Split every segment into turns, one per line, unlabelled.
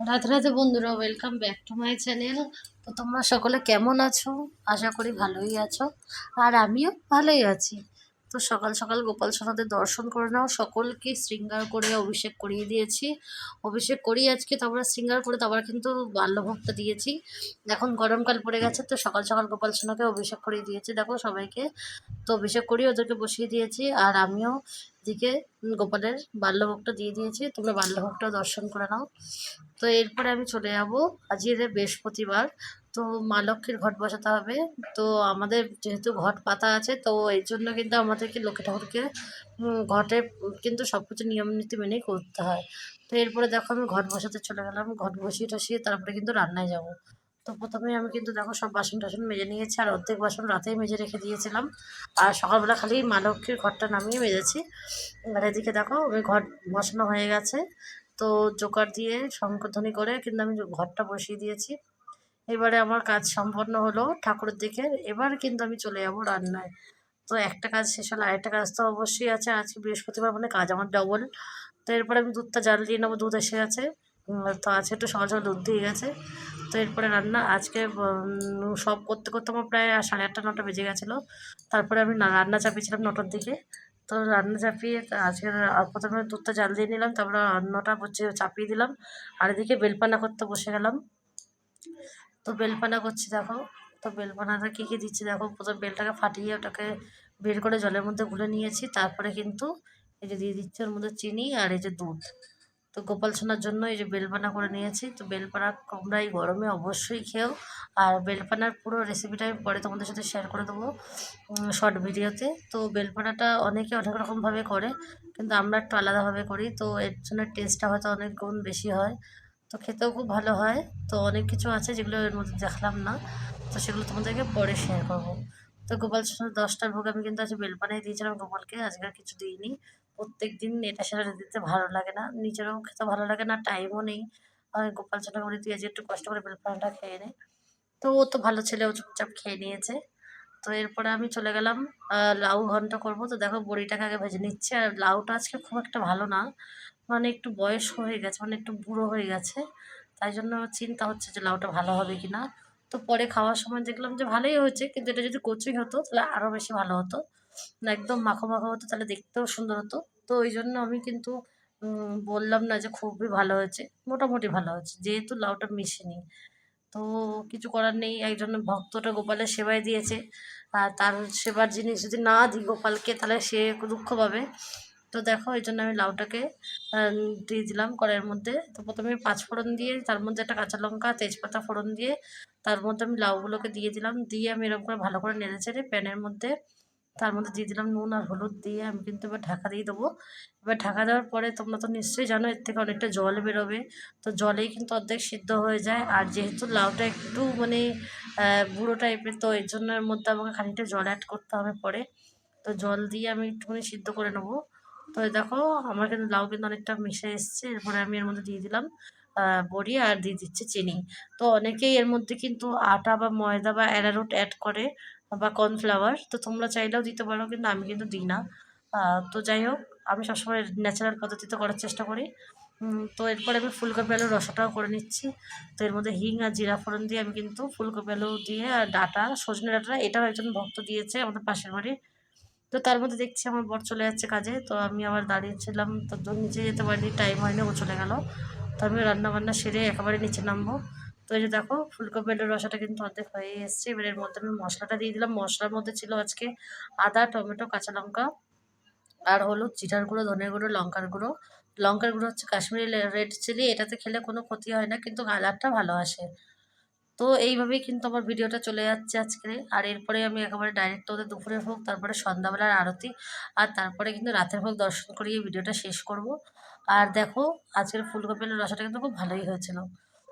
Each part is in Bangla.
রাধে রাধে বন্ধুরা welcome back to my channel তো তোমরা সকলে কেমন আছো? আশা করি ভালোই আছো। আর আমিও ভালোই আছি। তো সকাল সকাল গোপাল সোনাদের দর্শন করে নাও। সকলকে শৃঙ্গার করে অভিষেক করিয়ে দিয়েছি। অভিষেক করিয়ে আজকে তারপরে শৃঙ্গার করে তারপরে কিন্তু বাল্যভোগটা দিয়েছি। এখন গরমকাল পড়ে গেছে, তো সকাল সকাল গোপাল সোনাকে অভিষেক করিয়ে দিয়েছি। দেখো সবাইকে, তো অভিষেক করিয়ে ওদেরকে বসিয়ে দিয়েছি। আর আমিও এদিকে গোপালের বাল্যভোগটা দিয়ে দিয়েছি। তোমরা বাল্যভোগটা দর্শন করে নাও। তো এরপরে আমি চলে যাব। আজকে বৃহস্পতিবার। তো মা লক্ষ্মীর ঘট বসাতে হবে। তো আমাদের যেহেতু ঘট পাতা আছে, তো এই জন্য কিন্তু আমাদেরকে লক্ষ্মী ঠাকুরকে ঘটে কিন্তু সব কিছু নিয়ম নীতি মেনেই করতে হয়। তো এরপরে দেখো আমি ঘট বসাতে চলে গেলাম। ঘট বসিয়ে টসিয়ে তারপরে কিন্তু রান্নায় যাব। তো প্রথমে আমি কিন্তু দেখো সব বাসন টাসন মেজে নিয়েছি, আর অর্ধেক বাসন রাতেই মেজে রেখে দিয়েছিলাম। আর সকালবেলা খালি মা লক্ষ্মীর ঘরটা নামিয়ে মেজেছি। আর এদিকে দেখো আমি ঘট বসানো হয়ে গেছে। তো জোকার দিয়ে শঙ্করধ্বনি করে কিন্তু আমি ঘরটা বসিয়ে দিয়েছি। এবারে আমার কাজ সম্পন্ন হলো ঠাকুরের দিকে। এবার কিন্তু আমি চলে যাব রান্নায়। তো একটা কাজ শেষ হলো আরেকটা কাজ তো অবশ্যই আছে। আজকে বৃহস্পতিবার মানে কাজ আমার ডবল তো এরপরে আমি দুধটা জাল দিয়ে নেব, দুধ এসে গেছে। তো আজকে একটু সকাল দুধ দিয়ে গেছে। তো এরপরে রান্না আজকে সব করতে করতে আমার প্রায় সাড়ে আটটা, নটা বেজে গেছিল। তারপরে আমি রান্না চাপিয়েছিলাম নটার দিকে। তো রান্না চাপিয়ে আজকে প্রথমে দুধটা জাল দিয়ে নিলাম, তারপরে রান্নাটা হচ্ছে চাপিয়ে দিলাম। আর এদিকে বেলপানা করতে বসে গেলাম। তো বেলপানা করছি দেখো। তো বেলপানাটা কী কী দিচ্ছি দেখো, প্রথম বেলটাকে ফাটিয়ে ওটাকে বের করে জলের মধ্যে গুলে নিয়েছি, তারপরে কিন্তু এই যে দিয়ে দিচ্ছি ওর মধ্যে চিনি আর এই যে দুধ। তো গোপাল সোনার জন্য এই যে বেলপানা করে নিয়েছি, তো বেলপানা তোমরা এই গরমে অবশ্যই খেও। আর বেলপানার পুরো রেসিপিটা আমি পরে তোমাদের সাথে শেয়ার করে দেবো শর্ট ভিডিওতে তো বেলপানাটা অনেকে অনেক রকমভাবে করে, কিন্তু আমরা একটু আলাদাভাবে করি, তো এর জন্য টেস্টটা হয়তো অনেক গুণ বেশি হয়। তো খেতেও খুব ভালো হয়। তো অনেক কিছু আছে যেগুলো এর মধ্যে দেখলাম না। তো সেগুলো তোমাদেরকে পরে শেয়ার করব। তো গোপাল সোনার দশটার ভোগ আমি কিন্তু আজ বেলপানাই দিয়েছিলাম গোপালকে, আজকে আর কিছু দিইনি। প্রত্যেক দিন এটা সেটা দিতে ভালো লাগে না। নিজেরও খেতে ভালো লাগে না টাইমও নেই। আর গোপাল সোনা করে তুই যে একটু কষ্ট করে বেলপানাটা খেয়ে নে। তো ও তো ভালো ছেলে, ও চুপচাপ খেয়ে নিয়েছে। তো এরপরে আমি চলে গেলাম লাউ ঘন্ট করব। তো দেখো বড়িটাকে আগে ভেজে নিচ্ছে। আর লাউটা আজকে খুব একটা ভালো না। মানে একটু বয়স হয়ে গেছে মানে একটু বুড়ো হয়ে গেছে। তাই জন্য চিন্তা হচ্ছে যে লাউটা ভালো হবে কি না তো পরে খাওয়ার সময় দেখলাম যে ভালোই হয়েছে, কিন্তু এটা যদি কচুই হতো তাহলে আরও বেশি ভালো হতো। না একদম মাখো মাখো হতো, তাহলে দেখতেও সুন্দর হতো। তো ওই জন্য আমি কিন্তু বললাম না যে খুবই ভালো হয়েছে, মোটামুটি ভালো হয়েছে, যেহেতু লাউটা মিশেনি। তো কিছু করার নেই, একজন ভক্তটা গোপালের সেবায় দিয়েছে। আর তার সেবার জিনিস যদি না দিই গোপালকে, তাহলে সে দুঃখ পাবে। তো দেখো এই জন্য আমি লাউটাকে দিয়ে দিলাম কড়াইয়ের মধ্যে। তো প্রথমে পাঁচ ফোড়ন দিয়ে, তার মধ্যে একটা কাঁচা লঙ্কা, তেজপাতা ফোড়ন দিয়ে, তার মধ্যে আমি লাউগুলোকে দিয়ে দিলাম। দিয়ে আমি এরকম করে ভালো করে নেড়ে চেড়ে প্যানের মধ্যে, তার মধ্যে দিয়ে দিলাম নুন আর হলুদ দিয়ে আমি কিন্তু এবার ঢাকা দিয়ে দেবো। এবার ঢাকা দেওয়ার পরে তোমরা তো নিশ্চয়ই জানো, এর থেকে অনেকটা জল বেরোবে। তো জলেই কিন্তু অর্ধেক সিদ্ধ হয়ে যায়। আর যেহেতু লাউটা একটু মানে বুড়ো টাইপের, তো এর জন্য এর মধ্যে আমাকে খানিকটা জল অ্যাড করতে হবে পরে। তো জল দিয়ে আমি একটুখানি সিদ্ধ করে নেব। তো দেখো, আমার কিন্তু লাউ কিন্তু অনেকটা মিশে এসছে। এরপরে আমি এর মধ্যে দিয়ে দিলাম বড়ি আর দিয়ে দিচ্ছে চিনি। তো অনেকেই এর মধ্যে কিন্তু আটা বা ময়দা বা অ্যারারুট অ্যাড করে বা কর্নফ্লাওয়ার তো তোমরা চাইলেও দিতে পারো, কিন্তু আমি কিন্তু দিই না। তো যাই হোক, আমি সবসময় ন্যাচারাল পদ্ধতিতে করার চেষ্টা করি। তো এরপরে আমি ফুলকপি আলুর রসাটাও করে নিচ্ছি। তো এর মধ্যে হিং আর জিরা ফোড়ন দিয়ে আমি কিন্তু ফুলকপি আলু দিয়ে আর ডাটা, সজনে ডাটা, এটাও একজন ভক্ত দিয়েছে আমাদের পাশের বাড়ির। তো তার মধ্যে দেখছি আমার বর চলে যাচ্ছে কাজে, তো আমি আবার দাঁড়িয়েছিলাম, তো নিচে যেতে পারিনি টাইম হয়নি, ও চলে গেল। তো আমি রান্না বান্না সেরে একেবারে নিচে নামবো। তো এই যে দেখো ফুলকপি আলুর রসাটা কিন্তু অর্ধেক হয়ে এসছে, এবার এর মধ্যে আমি মশলাটা দিয়ে দিলাম। মশলার মধ্যে ছিল আজকে আদা, টমেটো, কাঁচা লঙ্কা আর হলুদ, জিরার গুঁড়ো ধনের গুঁড়ো, লঙ্কার গুঁড়ো। লঙ্কার গুঁড়ো হচ্ছে কাশ্মীরি রেড চিলি এটাতে খেলে কোনো ক্ষতি হয় না, কিন্তু কালারটা ভালো আসে। তো এইভাবেই কিন্তু আমার ভিডিওটা চলে যাচ্ছে আজকে। আর এরপরে আমি একেবারে ডাইরেক্ট ওদের দুপুরের ভোগ, তারপরে সন্ধ্যাবেলার আরতি, আর তারপরে কিন্তু রাতের ভোগ দর্শন করিয়ে ভিডিওটা শেষ করব। আর দেখো, আজকের ফুলকপি রসাটা কিন্তু খুব ভালোই হয়েছিল।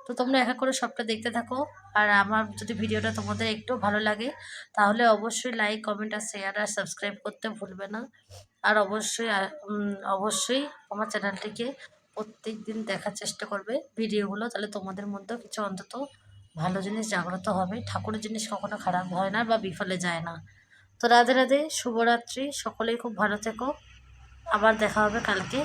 তো তোমরা এক এক করে সবটা দেখতে থাকো। আর আমার যদি ভিডিওটা তোমাদের একটু ভালো লাগে, তাহলে অবশ্যই লাইক কমেন্ট আর শেয়ার আর সাবস্ক্রাইব করতে ভুলবে না। আর অবশ্যই অবশ্যই আমার চ্যানেলটিকে প্রত্যেক দিন দেখার চেষ্টা করবে ভিডিওগুলো, তাহলে তোমাদের মধ্যেও কিছু অন্তত ভালো জিনিস জাগ্রত হবে। ঠাকুরের জিনিস কখনো খারাপ হয় না বা বিফলে যায় না। তো রাধে রাধে, শুভরাত্রি। সকলেই খুব ভালো থেকো। আবার দেখা হবে কালকে।